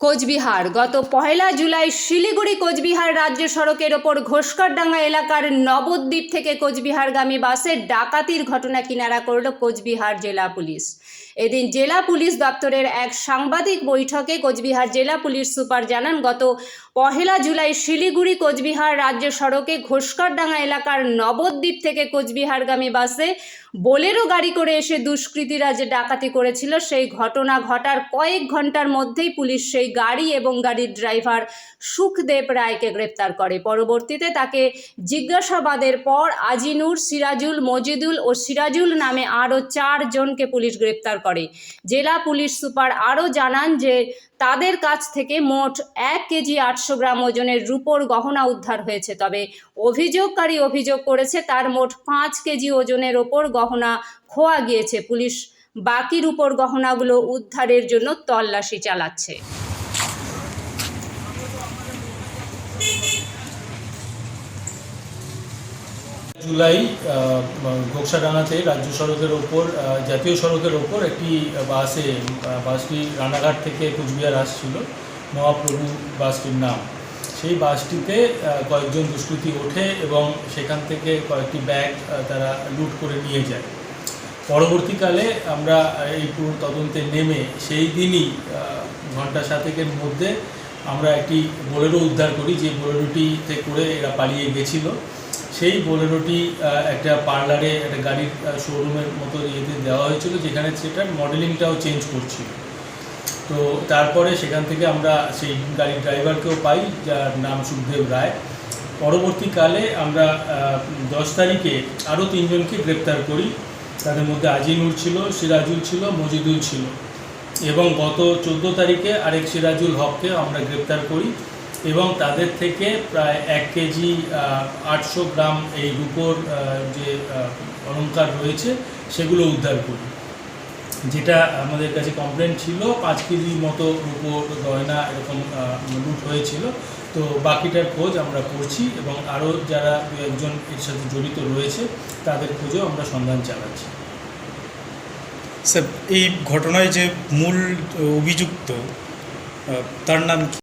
কোচবিহার। গত পহেলা জুলাই শিলিগুড়ি কোচবিহার রাজ্য সড়কের ওপর ঘোষকরডাঙ্গা এলাকার নবদ্বীপ থেকে কোচবিহারগামী বাসে ডাকাতির ঘটনা কিনারা করল কোচবিহার জেলা পুলিশ। এদিন জেলা পুলিশ দপ্তরের এক সাংবাদিক বৈঠকে কোচবিহার জেলা পুলিশ সুপার জানান, গত পহেলা জুলাই শিলিগুড়ি কোচবিহার রাজ্য সড়কে ঘোষকরডাঙ্গা এলাকার নবদ্বীপ থেকে কোচবিহারগামী বাসে বোলেরো গাড়ি করে এসে দুষ্কৃতীরা যে ডাকাতি করেছিল, সেই ঘটনা ঘটার কয়েক ঘণ্টার মধ্যেই পুলিশ সেই গাড়ি এবং গাড়ির ড্রাইভার সুখদেব রায়কে গ্রেপ্তার করে। পরবর্তীতে তাকে জিজ্ঞাসাবাদের পর আজিনুর, সিরাজুল, মজিদুল ও সিরাজুল নামে আরও চারজনকে পুলিশ গ্রেপ্তার করে। জেলা পুলিশ সুপার আরও জানান যে, তাদের কাছ থেকে মোট এক কেজি আটশো গ্রাম ওজনের রূপোর গহনা উদ্ধার হয়েছে। তবে অভিযোগকারী অভিযোগ করেছে, তার মোট পাঁচ কেজি ওজনের ওপর গহনা খোয়া গিয়েছে। পুলিশ বাকি রূপোর গহনাগুলো উদ্ধারের জন্য তল্লাশি চালাচ্ছে। জুলাই গোকসাডাঙ্গাতে রাজ্য সড়কের ওপর জাতীয় সড়কের ওপর একটি বাসে, বাসটি রানাঘাট থেকে কুচবিহার আসছিল, মহাপ্রভু বাসটির নাম। সেই বাসটিতে কয়েকজন দুষ্কৃতী ওঠে এবং সেখান থেকে কয়েকটি ব্যাগ তারা লুট করে নিয়ে যায়। পরবর্তীকালে আমরা এই পুরো তদন্তে নেমে সেই দিনই ঘণ্টা সাতেকের মধ্যে আমরা একটি বোলেরো উদ্ধার করি, যে বোলেরোটিতে করে এরা পালিয়ে গেছিল। সেই বোলেরোটি একটা পার্লারে, একটা গাড়ির শোরুমের মতো ইয়েতে দেওয়া হয়েছিল, যেখানে সেটার মডেলিংটাও চেঞ্জ করছিল। তো তারপরে সেখান থেকে আমরা সেই গাড়ির ড্রাইভারকেও পাই, যার নাম সুখদেব রায়। পরবর্তীকালে আমরা দশ তারিখে আরও তিনজনকে গ্রেপ্তার করি। তাদের মধ্যে আজিনুর ছিল, সিরাজুল ছিল, মজিদুল ছিল। এবং গত চোদ্দ তারিখে আরেক সিরাজুল হককে আমরা গ্রেপ্তার করি। এবং তাদের থেকে প্রায় এক কেজি আটশো গ্রাম এই রূপোর যে আহ, অলংকার রয়েছে সেগুলো উদ্ধার করি। যেটা আমাদের কাছে কমপ্লেন ছিল পাঁচ কেজি মতো রূপোর গয়না এরকম লুট হয়েছিল। তো বাকিটার খোঁজ আমরা করছি এবং আরও যারা দু একজন এর সাথে জড়িত রয়েছে তাদের খোঁজেও আমরা সন্ধান চালাচ্ছি। স্যার এই ঘটনায় যে মূল অভিযুক্ত তার নাম?